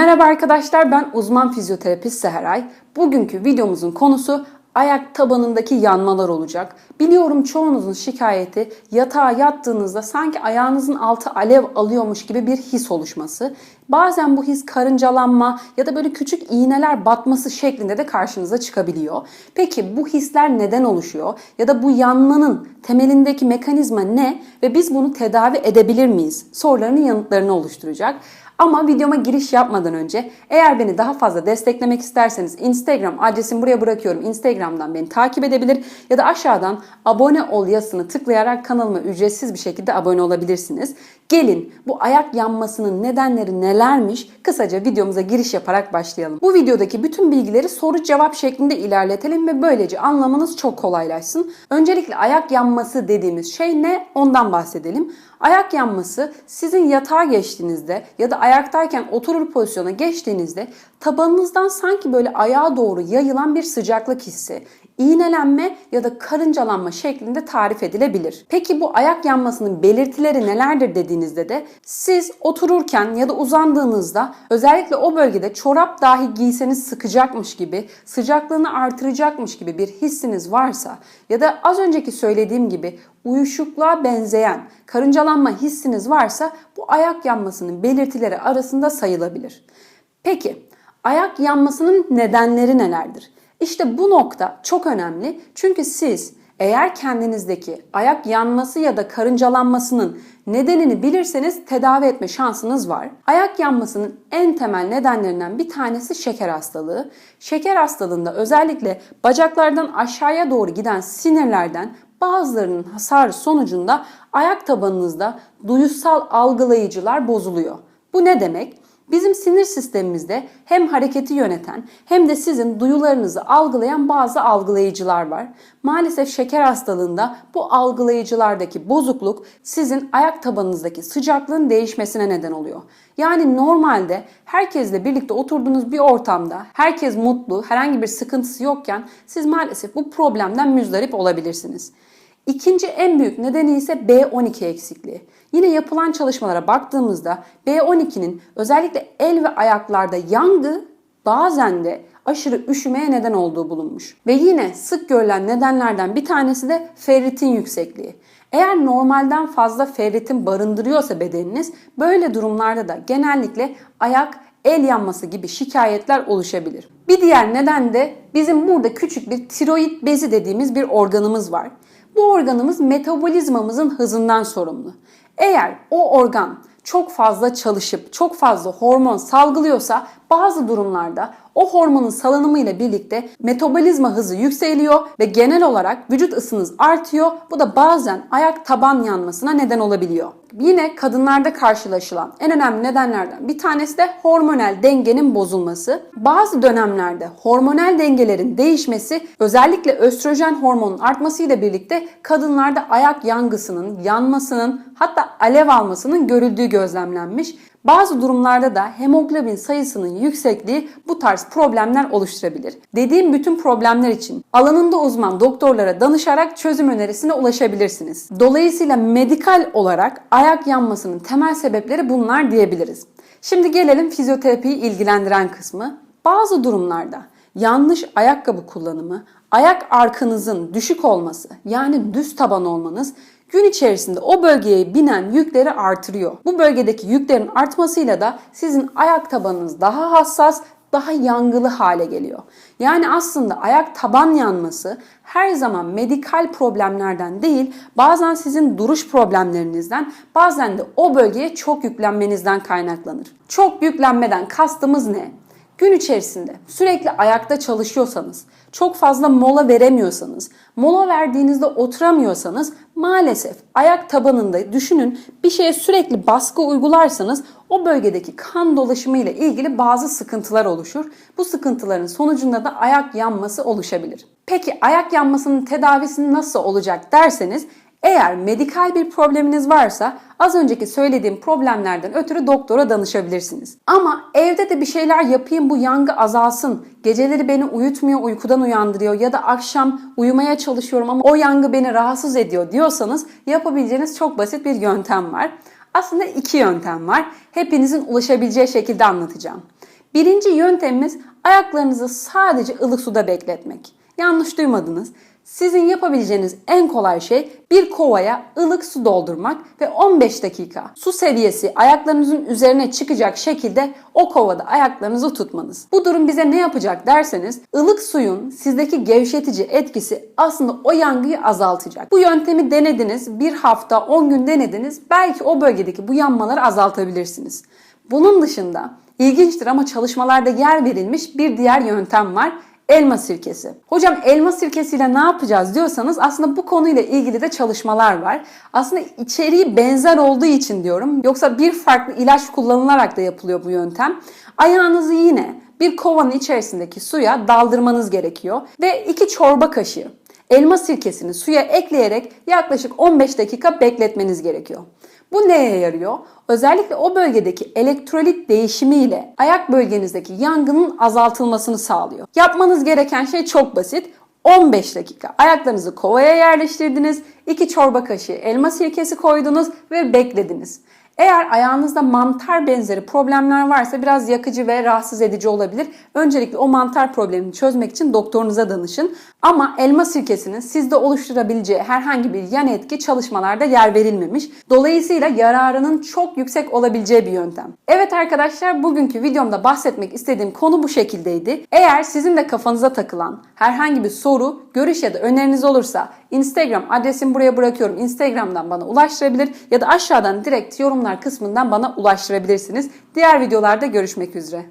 Merhaba arkadaşlar ben uzman fizyoterapist Seheray. Bugünkü videomuzun konusu ayak tabanındaki yanmalar olacak. Biliyorum çoğunuzun şikayeti yatağa yattığınızda sanki ayağınızın altı alev alıyormuş gibi bir his oluşması. Bazen bu his karıncalanma ya da böyle küçük iğneler batması şeklinde de karşınıza çıkabiliyor. Peki bu hisler neden oluşuyor? Ya da bu yanmanın temelindeki mekanizma ne ve biz bunu tedavi edebilir miyiz? Sorularının yanıtlarını oluşturacak. Ama videoma giriş yapmadan önce eğer beni daha fazla desteklemek isterseniz Instagram adresimi buraya bırakıyorum. Instagram'dan beni takip edebilir ya da aşağıdan abone ol yazısını tıklayarak kanalıma ücretsiz bir şekilde abone olabilirsiniz. Gelin bu ayak yanmasının nedenleri nelermiş kısaca videomuza giriş yaparak başlayalım. Bu videodaki bütün bilgileri soru cevap şeklinde ilerletelim ve böylece anlamanız çok kolaylaşsın. Öncelikle ayak yanması dediğimiz şey ne ondan bahsedelim. Ayak yanması sizin yatağa geçtiğinizde ya da ayaktayken oturur pozisyona geçtiğinizde tabanınızdan sanki böyle ayağa doğru yayılan bir sıcaklık hissi, iğnelenme ya da karıncalanma şeklinde tarif edilebilir. Peki bu ayak yanmasının belirtileri nelerdir dediğinizde de siz otururken ya da uzandığınızda özellikle o bölgede çorap dahi giyseniz sıkacakmış gibi, sıcaklığını artıracakmış gibi bir hissiniz varsa ya da az önceki söylediğim gibi uyuşukluğa benzeyen karıncalanma hissiniz varsa bu ayak yanmasının belirtileri arasında sayılabilir. Peki ayak yanmasının nedenleri nelerdir? İşte bu nokta çok önemli çünkü siz eğer kendinizdeki ayak yanması ya da karıncalanmasının nedenini bilirseniz tedavi etme şansınız var. Ayak yanmasının en temel nedenlerinden bir tanesi şeker hastalığı. Şeker hastalığında özellikle bacaklardan aşağıya doğru giden sinirlerden bazılarının hasarı sonucunda ayak tabanınızda duyusal algılayıcılar bozuluyor. Bu ne demek? Bizim sinir sistemimizde hem hareketi yöneten hem de sizin duyularınızı algılayan bazı algılayıcılar var. Maalesef şeker hastalığında bu algılayıcılardaki bozukluk sizin ayak tabanınızdaki sıcaklığın değişmesine neden oluyor. Yani normalde herkesle birlikte oturduğunuz bir ortamda herkes mutlu, herhangi bir sıkıntısı yokken siz maalesef bu problemden müzdarip olabilirsiniz. İkinci en büyük nedeni ise B12 eksikliği. Yine yapılan çalışmalara baktığımızda B12'nin özellikle el ve ayaklarda yangı bazen de aşırı üşümeye neden olduğu bulunmuş. Ve yine sık görülen nedenlerden bir tanesi de ferritin yüksekliği. Eğer normalden fazla ferritin barındırıyorsa bedeniniz böyle durumlarda da genellikle ayak el yanması gibi şikayetler oluşabilir. Bir diğer neden de bizim burada küçük bir tiroid bezi dediğimiz bir organımız var. Bu organımız metabolizmamızın hızından sorumlu. Eğer o organ çok fazla çalışıp çok fazla hormon salgılıyorsa bazı durumlarda o hormonun salınımı ile birlikte metabolizma hızı yükseliyor ve genel olarak vücut ısınız artıyor. Bu da bazen ayak taban yanmasına neden olabiliyor. Yine kadınlarda karşılaşılan en önemli nedenlerden bir tanesi de hormonal dengenin bozulması. Bazı dönemlerde hormonal dengelerin değişmesi özellikle östrojen hormonun artmasıyla birlikte kadınlarda ayak yangısının, yanmasının hatta alev almasının görüldüğü gözlemlenmiş. Bazı durumlarda da hemoglobin sayısının yüksekliği bu tarz problemler oluşturabilir. Dediğim bütün problemler için alanında uzman doktorlara danışarak çözüm önerisine ulaşabilirsiniz. Dolayısıyla medikal olarak ayak yanmasının temel sebepleri bunlar diyebiliriz. Şimdi gelelim fizyoterapiyi ilgilendiren kısmı. Bazı durumlarda yanlış ayakkabı kullanımı, ayak arkanızın düşük olması yani düz taban olmanız gün içerisinde o bölgeye binen yükleri artırıyor. Bu bölgedeki yüklerin artmasıyla da sizin ayak tabanınız daha hassas, daha yangılı hale geliyor. Yani aslında ayak taban yanması her zaman medikal problemlerden değil, bazen sizin duruş problemlerinizden, bazen de o bölgeye çok yüklenmenizden kaynaklanır. Çok yüklenmeden kastımız ne? Gün içerisinde sürekli ayakta çalışıyorsanız, çok fazla mola veremiyorsanız, mola verdiğinizde oturamıyorsanız maalesef ayak tabanında düşünün bir şeye sürekli baskı uygularsanız o bölgedeki kan dolaşımı ile ilgili bazı sıkıntılar oluşur. Bu sıkıntıların sonucunda da ayak yanması oluşabilir. Peki ayak yanmasının tedavisi nasıl olacak derseniz eğer medikal bir probleminiz varsa az önceki söylediğim problemlerden ötürü doktora danışabilirsiniz. Ama evde de bir şeyler yapayım bu yangı azalsın. Geceleri beni uyutmuyor, uykudan uyandırıyor ya da akşam uyumaya çalışıyorum ama o yangı beni rahatsız ediyor diyorsanız yapabileceğiniz çok basit bir yöntem var. Aslında iki yöntem var. Hepinizin ulaşabileceği şekilde anlatacağım. Birinci yöntemimiz ayaklarınızı sadece ılık suda bekletmek. Yanlış duymadınız. Sizin yapabileceğiniz en kolay şey bir kovaya ılık su doldurmak ve 15 dakika su seviyesi ayaklarınızın üzerine çıkacak şekilde o kovada ayaklarınızı tutmanız. Bu durum bize ne yapacak derseniz ılık suyun sizdeki gevşetici etkisi aslında o yangıyı azaltacak. Bu yöntemi denediniz, bir hafta 10 gün denediniz belki o bölgedeki bu yanmaları azaltabilirsiniz. Bunun dışında ilginçtir ama çalışmalarda yer verilmiş bir diğer yöntem var. Elma sirkesi. Hocam elma sirkesiyle ne yapacağız diyorsanız aslında bu konuyla ilgili de çalışmalar var. Aslında içeriği benzer olduğu için diyorum. Yoksa bir farklı ilaç kullanılarak da yapılıyor bu yöntem. Ayağınızı yine bir kovanın içerisindeki suya daldırmanız gerekiyor ve 2 çorba kaşığı elma sirkesini suya ekleyerek yaklaşık 15 dakika bekletmeniz gerekiyor. Bu neye yarıyor? Özellikle o bölgedeki elektrolit değişimiyle ayak bölgenizdeki yangının azaltılmasını sağlıyor. Yapmanız gereken şey çok basit. 15 dakika ayaklarınızı kovaya yerleştirdiniz, 2 çorba kaşığı elma sirkesi koydunuz ve beklediniz. Eğer ayağınızda mantar benzeri problemler varsa biraz yakıcı ve rahatsız edici olabilir. Öncelikle o mantar problemini çözmek için doktorunuza danışın. Ama elma sirkesinin sizde oluşturabileceği herhangi bir yan etki çalışmalarda yer verilmemiş. Dolayısıyla yararının çok yüksek olabileceği bir yöntem. Evet arkadaşlar bugünkü videomda bahsetmek istediğim konu bu şekildeydi. Eğer sizin de kafanıza takılan herhangi bir soru, görüş ya da öneriniz olursa Instagram adresimi buraya bırakıyorum. Instagram'dan bana ulaştırabilir ya da aşağıdan direkt yorumlar kısmından bana ulaştırabilirsiniz. Diğer videolarda görüşmek üzere.